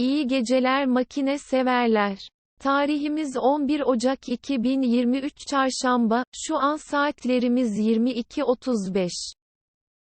İyi geceler makine severler. Tarihimiz 11 Ocak 2023 Çarşamba, şu an saatlerimiz 22.35.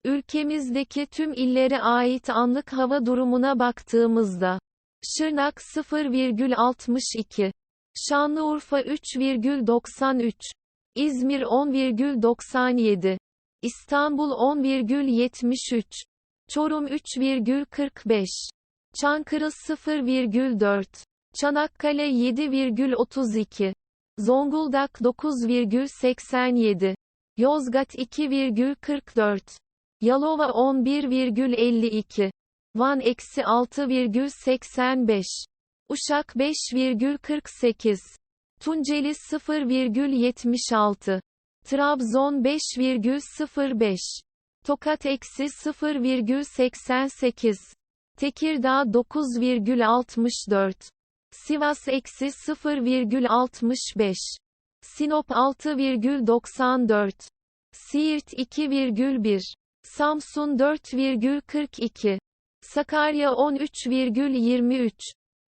Ülkemizdeki tüm illere ait anlık hava durumuna baktığımızda, Şırnak 0,62, Şanlıurfa 3,93, İzmir 10,97, İstanbul 10,73, Çorum 3,45, Çankırı 0,4, Çanakkale 7,32, Zonguldak 9,87, Yozgat 2,44, Yalova 11,52, Van eksi 6,85, Uşak 5,48, Tunceli 0,76, Trabzon 5,05, Tokat eksi 0,88, Tekirdağ 9,64, Sivas eksi 0,65, Sinop 6,94, Siirt 2,1, Samsun 4,42, Sakarya 13,23,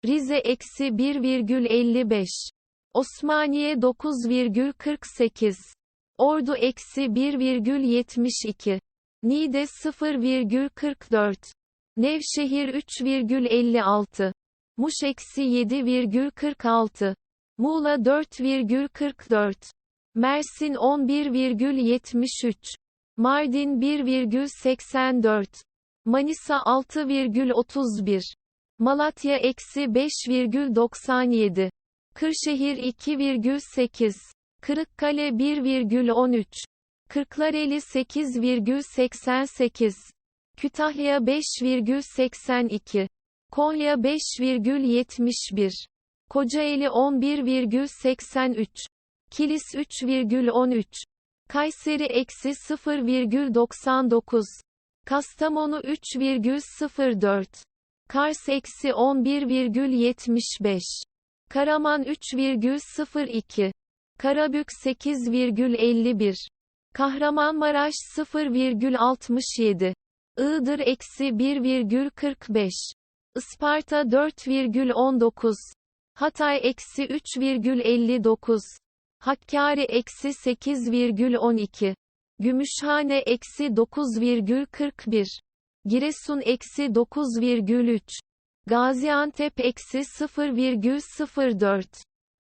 Rize eksi 1,55, Osmaniye 9,48, Ordu eksi 1,72, Niğde 0,44, Nevşehir 3,56, Muş eksi 7,46, Muğla 4,44, Mersin 11,73, Mardin 1,84, Manisa 6,31, Malatya eksi 5,97, Kırşehir 2,8, Kırıkkale 1,13, Kırklareli 8,88, Kütahya 5,82, Konya 5,71, Kocaeli 11,83, Kilis 3,13, Kayseri eksi 0,99, Kastamonu 3,04, Kars eksi 11,75, Karaman 3,02, Karabük 8,51, Kahramanmaraş 0,67, Iğdır eksi 1,45, Isparta 4,19, Hatay eksi 3,59, Hakkari eksi 8,12, Gümüşhane eksi 9,41, Giresun eksi 9,3, Gaziantep eksi 0,04,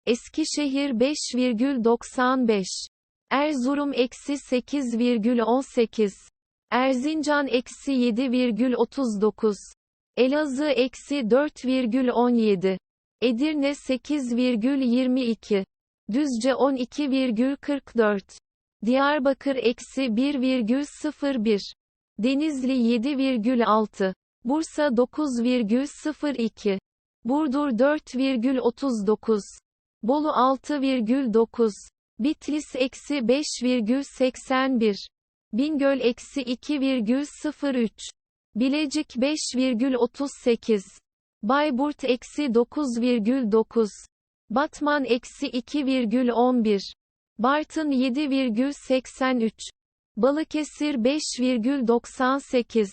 Eskişehir 5,95, Erzurum eksi 8,18, Erzincan eksi 7,39, Elazığ eksi 4,17, Edirne 8,22, Düzce 12,44, Diyarbakır eksi 1,01, Denizli 7,6, Bursa 9,02, Burdur 4,39, Bolu 6,9, Bitlis eksi 5,81, Bingöl eksi 2,03, Bilecik 5,38, Bayburt eksi 9,9, Batman eksi 2,11, Bartın 7,83, Balıkesir 5,98,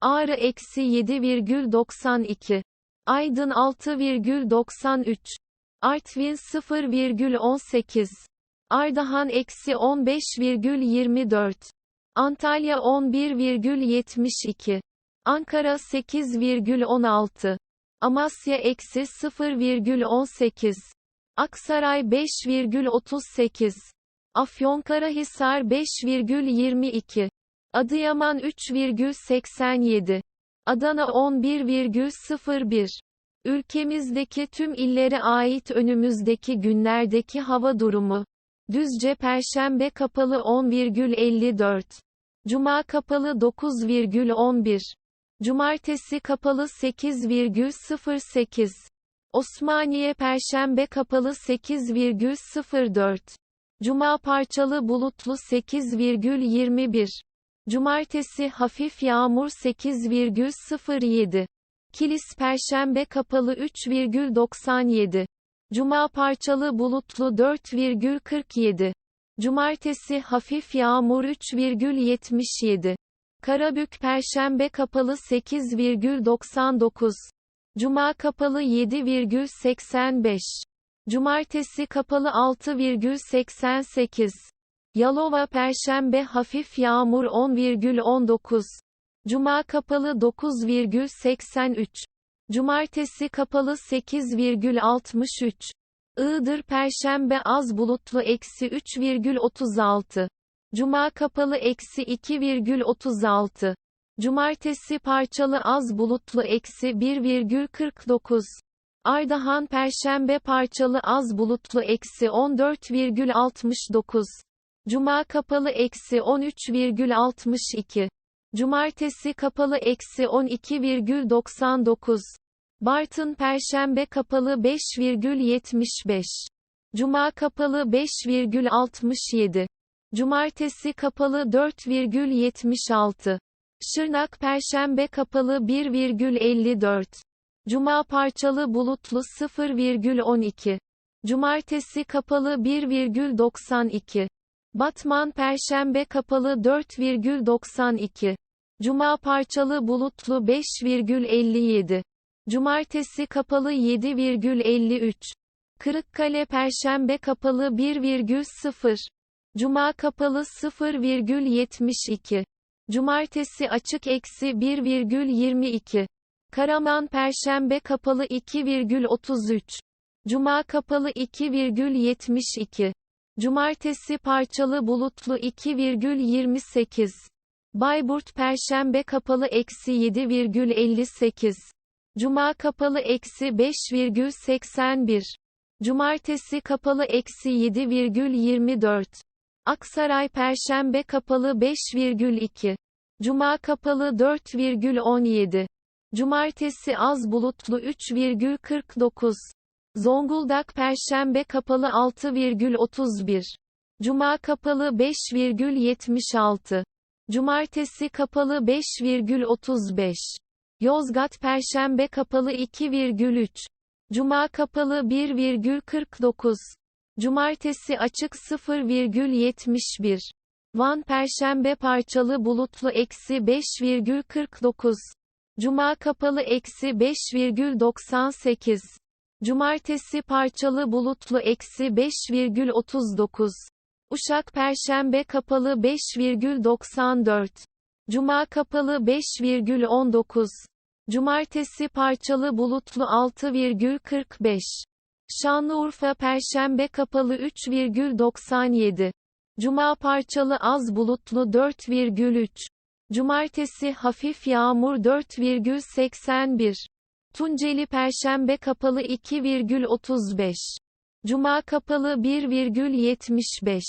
Ağrı eksi 7,92, Aydın 6,93, Artvin 0,18, Ardahan eksi 15,24, Antalya 11,72, Ankara 8,16, Amasya eksi 0,18, Aksaray 5,38, Afyonkarahisar 5,22, Adıyaman 3,87, Adana 11,01, Ülkemizdeki tüm illere ait önümüzdeki günlerdeki hava durumu. Düzce Perşembe kapalı 10,54. Cuma kapalı 9,11. Cumartesi kapalı 8,08. Osmaniye Perşembe kapalı 8,04. Cuma parçalı bulutlu 8,21. Cumartesi hafif yağmur 8,07. Kilis Perşembe kapalı 3,97. Cuma parçalı bulutlu 4,47. Cumartesi hafif yağmur 3,77. Karabük Perşembe kapalı 8,99. Cuma kapalı 7,85. Cumartesi kapalı 6,88. Yalova Perşembe hafif yağmur 10,19. Cuma kapalı 9,83. Cumartesi kapalı 8,63. Iğdır Perşembe az bulutlu eksi 3,36. Cuma kapalı eksi 2,36. Cumartesi parçalı az bulutlu eksi 1,49. Ardahan Perşembe parçalı az bulutlu eksi 14,69. Cuma kapalı eksi 13,62. Cumartesi kapalı eksi 12,99. Bartın Perşembe kapalı 5,75. Cuma kapalı 5,67. Cumartesi kapalı 4,76. Şırnak Perşembe kapalı 1,54. Cuma parçalı bulutlu 0,12. Cumartesi kapalı 1,92. Batman Perşembe kapalı 4,92. Cuma parçalı bulutlu 5,57. Cumartesi kapalı 7,53. Kırıkkale Perşembe kapalı 1,0. Cuma kapalı 0,72. Cumartesi açık eksi 1,22. Karaman Perşembe kapalı 2,33. Cuma kapalı 2,72. Cumartesi parçalı bulutlu 2,28. Bayburt Perşembe kapalı eksi 7,58. Cuma kapalı eksi 5,81. Cumartesi kapalı eksi 7,24. Aksaray Perşembe kapalı 5,2. Cuma kapalı 4,17. Cumartesi az bulutlu 3,49. Zonguldak Perşembe kapalı 6,31. Cuma kapalı 5,76. Cumartesi kapalı 5,35. Yozgat Perşembe kapalı 2,3. Cuma kapalı 1,49. Cumartesi açık 0,71. Van Perşembe parçalı bulutlu eksi 5,49. Cuma kapalı eksi 5,98. Cumartesi parçalı bulutlu eksi 5,39. Uşak Perşembe kapalı 5,94. Cuma kapalı 5,19. Cumartesi parçalı bulutlu 6,45. Şanlıurfa Perşembe kapalı 3,97. Cuma parçalı az bulutlu 4,3. Cumartesi hafif yağmur 4,81. Tunceli Perşembe kapalı 2,35. Cuma kapalı 1,75.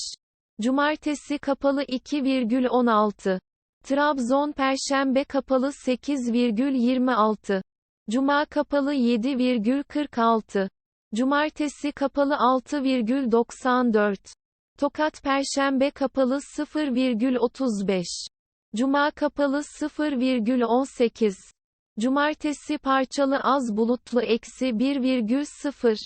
Cumartesi kapalı 2,16. Trabzon Perşembe kapalı 8,26. Cuma kapalı 7,46. Cumartesi kapalı 6,94. Tokat Perşembe kapalı 0,35. Cuma kapalı 0,18. Cumartesi parçalı az bulutlu eksi 1,0.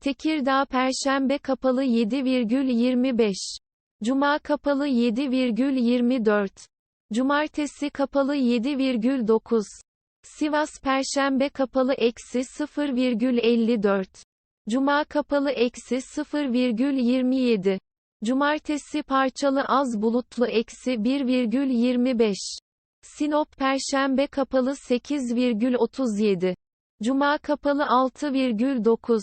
Tekirdağ Perşembe kapalı 7,25. Cuma kapalı 7,24. Cumartesi kapalı 7,9. Sivas Perşembe kapalı eksi 0,54. Cuma kapalı eksi 0,27. Cumartesi parçalı az bulutlu eksi 1,25. Sinop Perşembe kapalı 8,37. Cuma kapalı 6,9.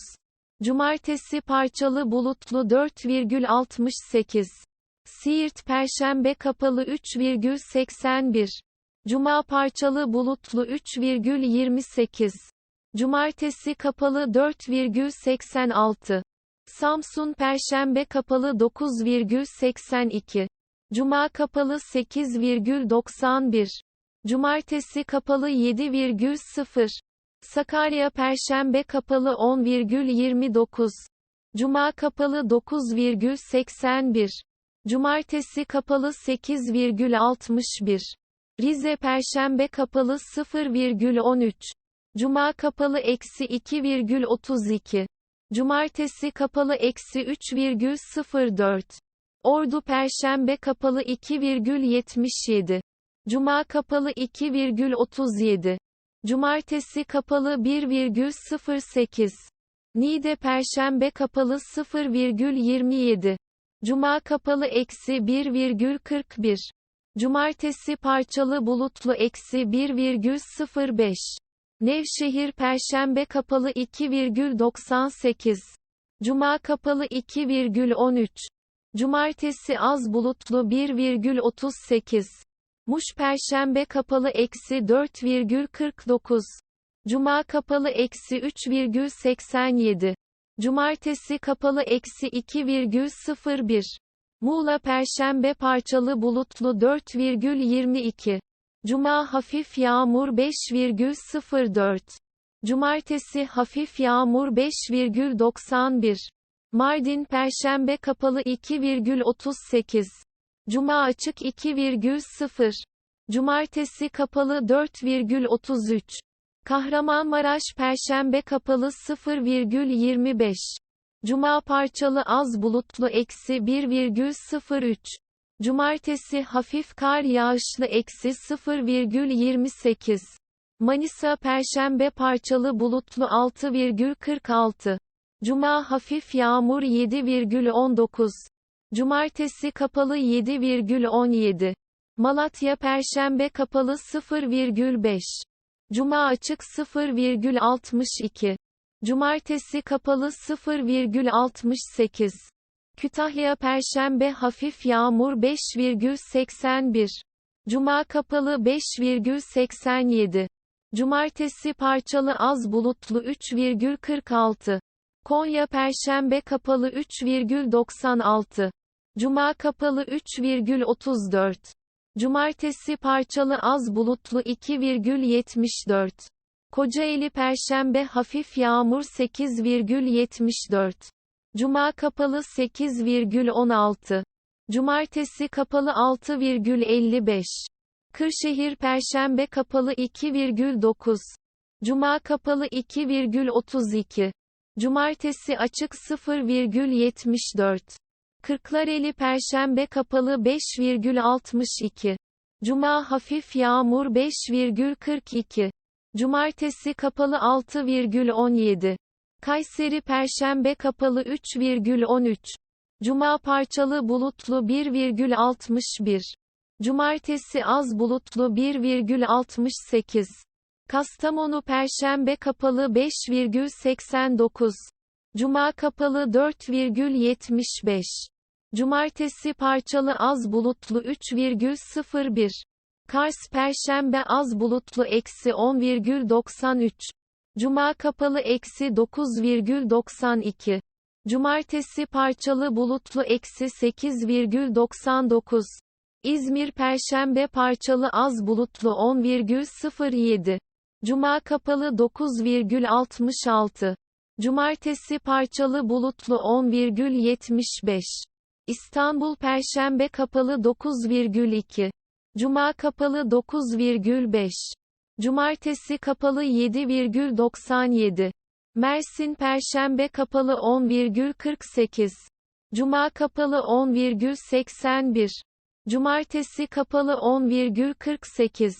Cumartesi parçalı bulutlu 4,68. Siirt Perşembe kapalı 3,81. Cuma parçalı bulutlu 3,28. Cumartesi kapalı 4,86. Samsun Perşembe kapalı 9,82. Cuma kapalı 8,91. Cumartesi kapalı 7,0. Sakarya Perşembe kapalı 10,29. Cuma kapalı 9,81. Cumartesi kapalı 8,61. Rize Perşembe kapalı 0,13. Cuma kapalı eksi 2,32. Cumartesi kapalı eksi 3,04. Ordu Perşembe kapalı 2,77. Cuma kapalı 2,37. Cumartesi kapalı 1,08. Niğde Perşembe kapalı 0,27. Cuma kapalı eksi 1,41. Cumartesi parçalı bulutlu eksi 1,05. Nevşehir Perşembe kapalı 2,98. Cuma kapalı 2,13. Cumartesi az bulutlu 1,38. Muş Perşembe kapalı eksi 4,49. Cuma kapalı eksi 3,87. Cumartesi kapalı eksi 2,01. Muğla Perşembe parçalı bulutlu 4,22. Cuma hafif yağmur 5,04. Cumartesi hafif yağmur 5,91. Mardin Perşembe kapalı 2,38. Cuma açık 2,0. Cumartesi kapalı 4,33. Kahramanmaraş Perşembe kapalı 0,25. Cuma parçalı az bulutlu eksi 1,03. Cumartesi hafif kar yağışlı eksi 0,28. Manisa Perşembe parçalı bulutlu 6,46. Cuma hafif yağmur 7,19. Cumartesi kapalı 7,17. Malatya Perşembe kapalı 0,5. Cuma açık 0,62. Cumartesi kapalı 0,68. Kütahya Perşembe hafif yağmur 5,81. Cuma kapalı 5,87. Cumartesi parçalı az bulutlu 3,46. Konya Perşembe kapalı 3,96. Cuma kapalı 3,34. Cumartesi parçalı az bulutlu 2,74. Kocaeli Perşembe hafif yağmur 8,74. Cuma kapalı 8,16. Cumartesi kapalı 6,55. Kırşehir Perşembe kapalı 2,9. Cuma kapalı 2,32. Cumartesi açık 0,74. Kırklareli Perşembe kapalı 5,62. Cuma hafif yağmur 5,42. Cumartesi kapalı 6,17. Kayseri Perşembe kapalı 3,13. Cuma parçalı bulutlu 1,61. Cumartesi az bulutlu 1,68. Kastamonu Perşembe kapalı 5,89. Cuma kapalı 4,75. Cumartesi parçalı az bulutlu 3,01. Kars Perşembe az bulutlu eksi 10,93. Cuma kapalı eksi 9,92. Cumartesi parçalı bulutlu eksi 8,99. İzmir Perşembe parçalı az bulutlu 10,07. Cuma kapalı 9,66. Cumartesi parçalı bulutlu 10,75. İstanbul Perşembe kapalı 9,2. Cuma kapalı 9,5. Cumartesi kapalı 7,97. Mersin Perşembe kapalı 10,48. Cuma kapalı 10,81. Cumartesi kapalı 10,48.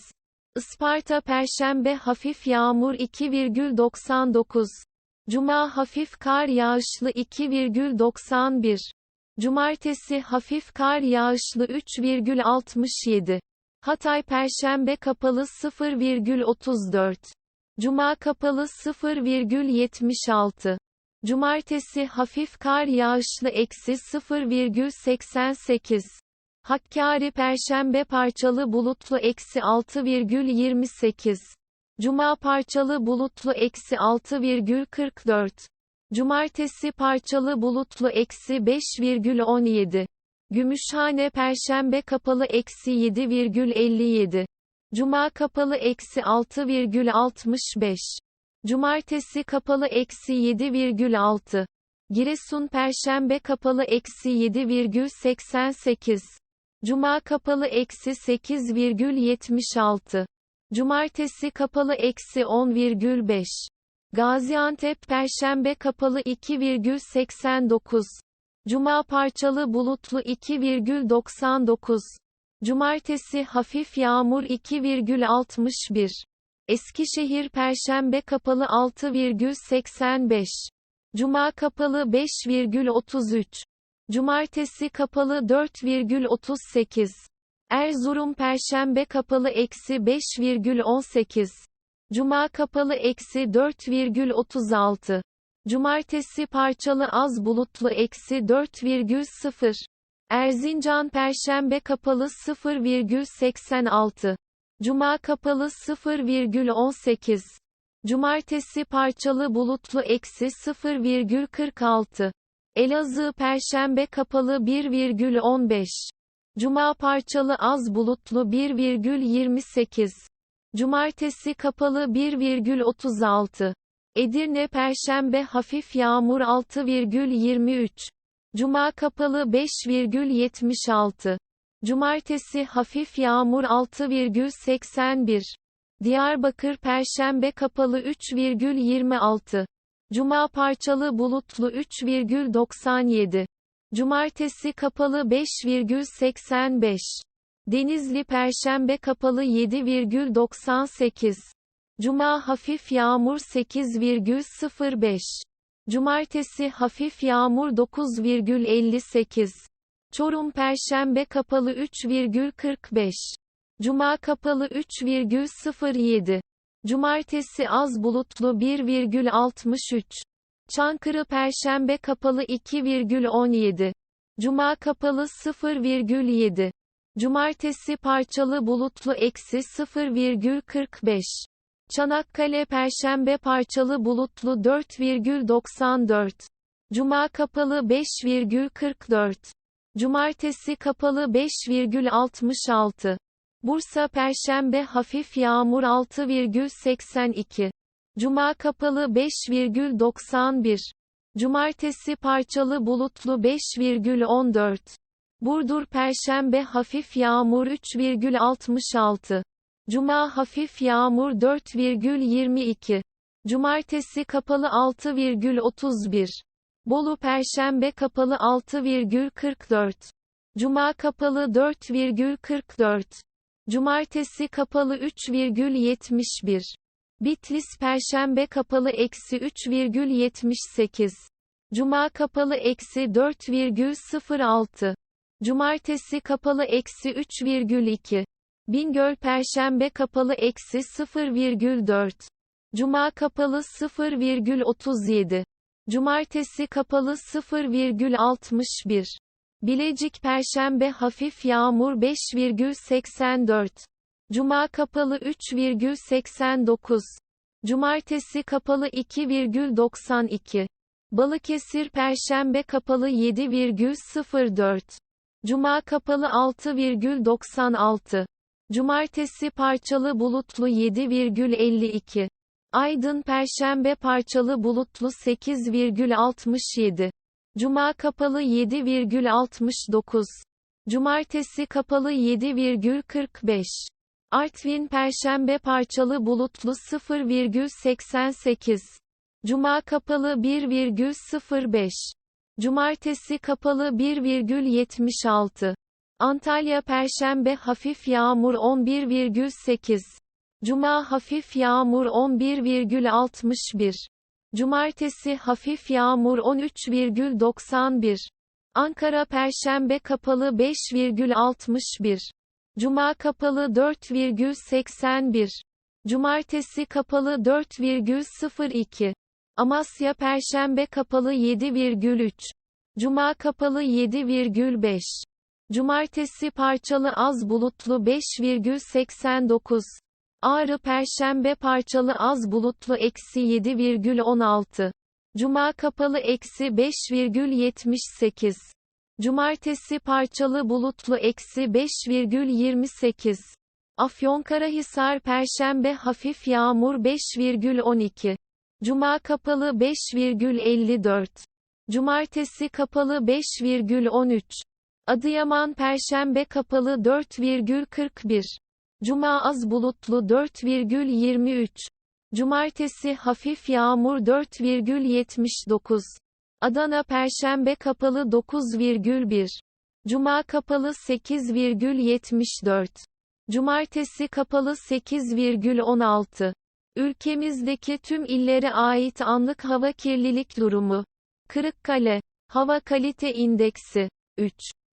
Isparta Perşembe hafif yağmur 2,99. Cuma hafif kar yağışlı 2,91. Cumartesi hafif kar yağışlı 3,67. Hatay Perşembe kapalı 0,34. Cuma kapalı 0,76. Cumartesi hafif kar yağışlı eksi 0,88. Hakkari Perşembe parçalı bulutlu eksi 6,28. Cuma parçalı bulutlu eksi 6,44. Cumartesi parçalı bulutlu eksi 5,17. Gümüşhane Perşembe kapalı eksi 7,57. Cuma kapalı eksi 6,65. Cumartesi kapalı eksi 7,6. Giresun Perşembe kapalı eksi 7,88. Cuma kapalı eksi 8,76. Cumartesi kapalı eksi 10,5. Gaziantep Perşembe kapalı 2,89. Cuma parçalı bulutlu 2,99. Cumartesi hafif yağmur 2,61. Eskişehir Perşembe kapalı 6,85. Cuma kapalı 5,33. Cumartesi kapalı 4,38. Erzurum Perşembe kapalı eksi 5,18. Cuma kapalı eksi 4,36. Cumartesi parçalı az bulutlu eksi 4,0. Erzincan Perşembe kapalı 0,86. Cuma kapalı 0,18. Cumartesi parçalı bulutlu eksi 0,46. Elazığ Perşembe kapalı 1,15. Cuma parçalı az bulutlu 1,28. Cumartesi kapalı 1,36. Edirne Perşembe hafif yağmur 6,23. Cuma kapalı 5,76. Cumartesi hafif yağmur 6,81. Diyarbakır Perşembe kapalı 3,26. Cuma parçalı bulutlu 3,97. Cumartesi kapalı 5,85. Denizli Perşembe kapalı 7,98. Cuma hafif yağmur 8,05. Cumartesi hafif yağmur 9,58. Çorum Perşembe kapalı 3,45. Cuma kapalı 3,07. Cumartesi az bulutlu 1,63. Çankırı Perşembe kapalı 2,17. Cuma kapalı 0,7. Cumartesi parçalı bulutlu eksi 0,45. Çanakkale Perşembe parçalı bulutlu 4,94. Cuma kapalı 5,44. Cumartesi kapalı 5,66. Bursa Perşembe hafif yağmur 6,82. Cuma kapalı 5,91. Cumartesi parçalı bulutlu 5,14. Burdur Perşembe hafif yağmur 3,66. Cuma hafif yağmur 4,22. Cumartesi kapalı 6,31. Bolu Perşembe kapalı 6,44. Cuma kapalı 4,44. Cumartesi kapalı 3,71. Bitlis Perşembe kapalı eksi 3,78. Cuma kapalı eksi 4,06. Cumartesi kapalı eksi 3,2. Bingöl Perşembe kapalı eksi 0,4. Cuma kapalı 0,37. Cumartesi kapalı 0,61. Bilecik Perşembe hafif yağmur 5,84. Cuma kapalı 3,89. Cumartesi kapalı 2,92. Balıkesir Perşembe kapalı 7,04. Cuma kapalı 6,96. Cumartesi parçalı bulutlu 7,52. Aydın Perşembe parçalı bulutlu 8,67. Cuma kapalı 7,69. Cumartesi kapalı 7,45. Artvin Perşembe parçalı bulutlu 0,88. Cuma kapalı 1,05. Cumartesi kapalı 1,76. Antalya Perşembe hafif yağmur 11,8. Cuma hafif yağmur 11,61. Cumartesi hafif yağmur 13,91. Ankara Perşembe kapalı 5,61. Cuma kapalı 4,81. Cumartesi kapalı 4,02. Amasya Perşembe kapalı 7,3. Cuma kapalı 7,5. Cumartesi parçalı az bulutlu 5,89. Ağrı Perşembe parçalı az bulutlu eksi 7,16. Cuma kapalı eksi 5,78. Cumartesi parçalı bulutlu eksi 5,28. Afyonkarahisar Perşembe hafif yağmur 5,12. Cuma kapalı 5,54. Cumartesi kapalı 5,13. Adıyaman Perşembe kapalı 4,41. Cuma az bulutlu 4,23. Cumartesi hafif yağmur 4,79. Adana Perşembe kapalı 9,1. Cuma kapalı 8,74. Cumartesi kapalı 8,16. Ülkemizdeki tüm illere ait anlık hava kirlilik durumu. Kırıkkale, Hava Kalite İndeksi, 3.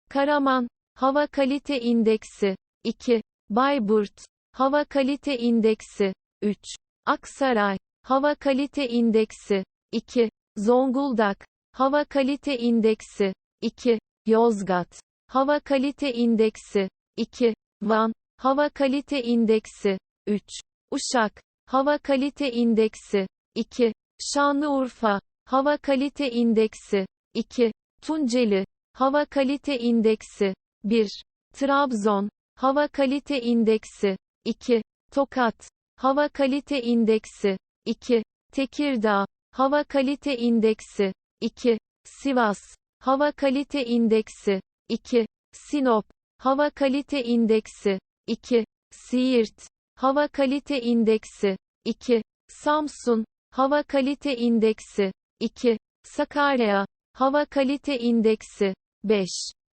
Karaman, Hava Kalite İndeksi, 2. Bayburt, Hava Kalite İndeksi, 3. Aksaray, Hava Kalite İndeksi, 2. Zonguldak, Hava Kalite İndeksi, 2. Yozgat, Hava Kalite İndeksi, 2. Van, Hava Kalite İndeksi, 3. Uşak, Hava Kalite İndeksi, 2. Şanlıurfa, Hava Kalite İndeksi, 2. Tunceli, Hava Kalite İndeksi, 1. Trabzon, Hava Kalite İndeksi, 2. Tokat, Hava Kalite İndeksi, 2. Tekirdağ, Hava Kalite İndeksi, 2. Sivas, Hava Kalite İndeksi, 2. Sinop, Hava Kalite İndeksi, 2. Siirt, Hava Kalite İndeksi, 2. Samsun, Hava Kalite İndeksi, 2. Sakarya, Hava Kalite İndeksi, 5.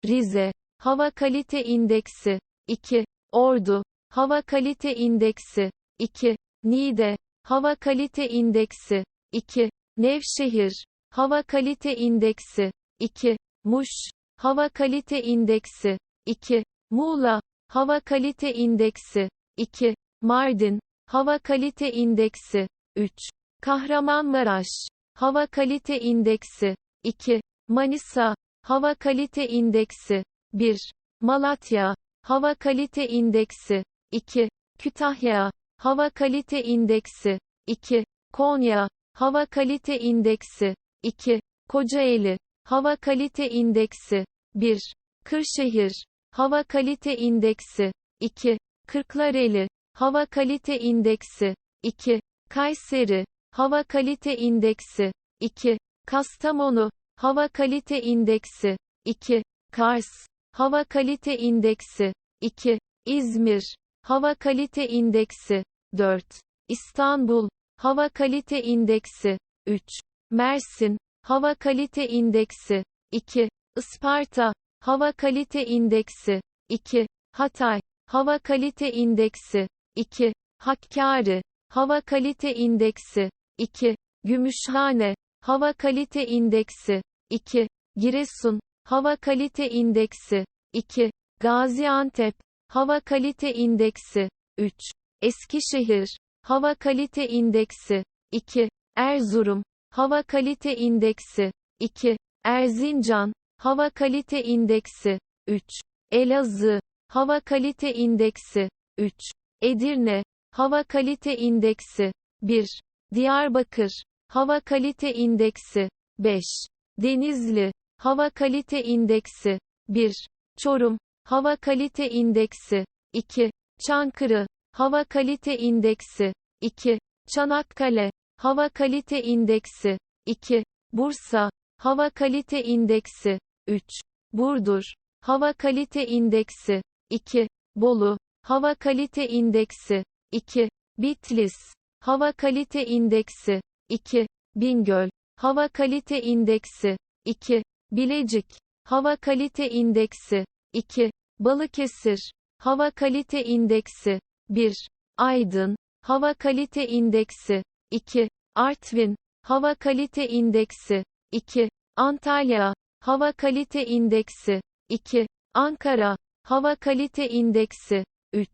Rize, Hava Kalite İndeksi, 2. Ordu, Hava Kalite İndeksi, 2. Niğde, Hava Kalite İndeksi, 2. Nevşehir, Hava Kalite İndeksi, 2. Muş, Hava Kalite İndeksi, 2. Muğla, Hava Kalite İndeksi, 2. Mardin, Hava Kalite İndeksi, 3. Kahramanmaraş, Hava Kalite İndeksi, 2. Manisa, Hava Kalite İndeksi, 1. Malatya, Hava Kalite İndeksi, 2. Kütahya, Hava Kalite İndeksi, 2. Konya, Hava Kalite İndeksi, 2. Kocaeli, Hava Kalite İndeksi, 1. Kırşehir, Hava Kalite İndeksi, 2. Kırklareli, Hava Kalite İndeksi, 2. Kayseri, Hava Kalite İndeksi, 2. Kastamonu, Hava Kalite İndeksi, 2. Kars, Hava Kalite İndeksi, 2. İzmir, Hava Kalite İndeksi, 4. İstanbul, Hava Kalite İndeksi, 3. Mersin, Hava Kalite İndeksi, 2. Isparta, Hava Kalite İndeksi, 2. Hatay, Hava Kalite İndeksi, 2. Hakkari, Hava Kalite İndeksi, 2. Gümüşhane, Hava Kalite İndeksi, 2. Giresun, Hava Kalite İndeksi, 2. Gaziantep, Hava Kalite İndeksi, 3. Eskişehir, Hava Kalite İndeksi, 2. Erzurum, Hava Kalite İndeksi, 2. Erzincan, Hava Kalite İndeksi, 3. Elazığ, Hava Kalite İndeksi, 3. Edirne, Hava Kalite İndeksi, 1. Diyarbakır, Hava Kalite İndeksi, 5. Denizli, Hava Kalite İndeksi, 1. Çorum, Hava Kalite İndeksi, 2. Çankırı, Hava Kalite İndeksi, 2. Çanakkale, Hava Kalite İndeksi, 2. Bursa, Hava Kalite İndeksi, 3. Burdur, Hava Kalite İndeksi, 2. Bolu, Hava Kalite İndeksi, 2. Bitlis, Hava Kalite İndeksi, 2. Bingöl, Hava Kalite İndeksi, 2. Bilecik, Hava Kalite İndeksi, 2. Balıkesir, Hava Kalite İndeksi, 1. Aydın, Hava Kalite İndeksi, 2. Artvin, Hava Kalite İndeksi, 2. Antalya, Hava Kalite İndeksi, 2. Ankara, Hava Kalite İndeksi, 3.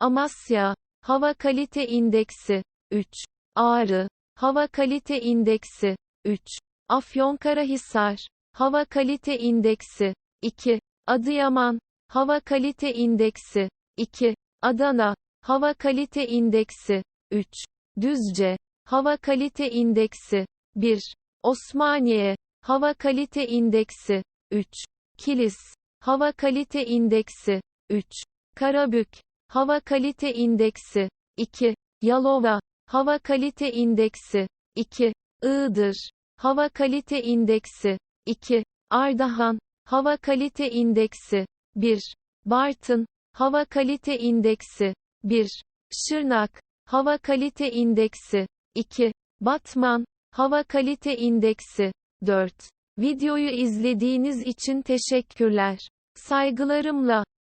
Amasya, Hava Kalite İndeksi, 3. Ağrı, Hava Kalite İndeksi, 3. Afyonkarahisar, Hava Kalite İndeksi, 2. Adıyaman, Hava Kalite İndeksi, 2. Adana, Hava Kalite İndeksi, 3. Düzce, Hava Kalite İndeksi, 1. Osmaniye, Hava Kalite İndeksi, 3. Kilis, Hava Kalite İndeksi, 3. Karabük, Hava Kalite İndeksi, 2. Yalova, Hava Kalite İndeksi, 2. Iğdır, Hava Kalite İndeksi, 2. Ardahan, Hava Kalite İndeksi, 1. Bartın, Hava Kalite İndeksi, 1. Şırnak, Hava Kalite İndeksi, 2. Batman, Hava Kalite İndeksi, 4. Videoyu izlediğiniz için teşekkürler. Saygılarımla.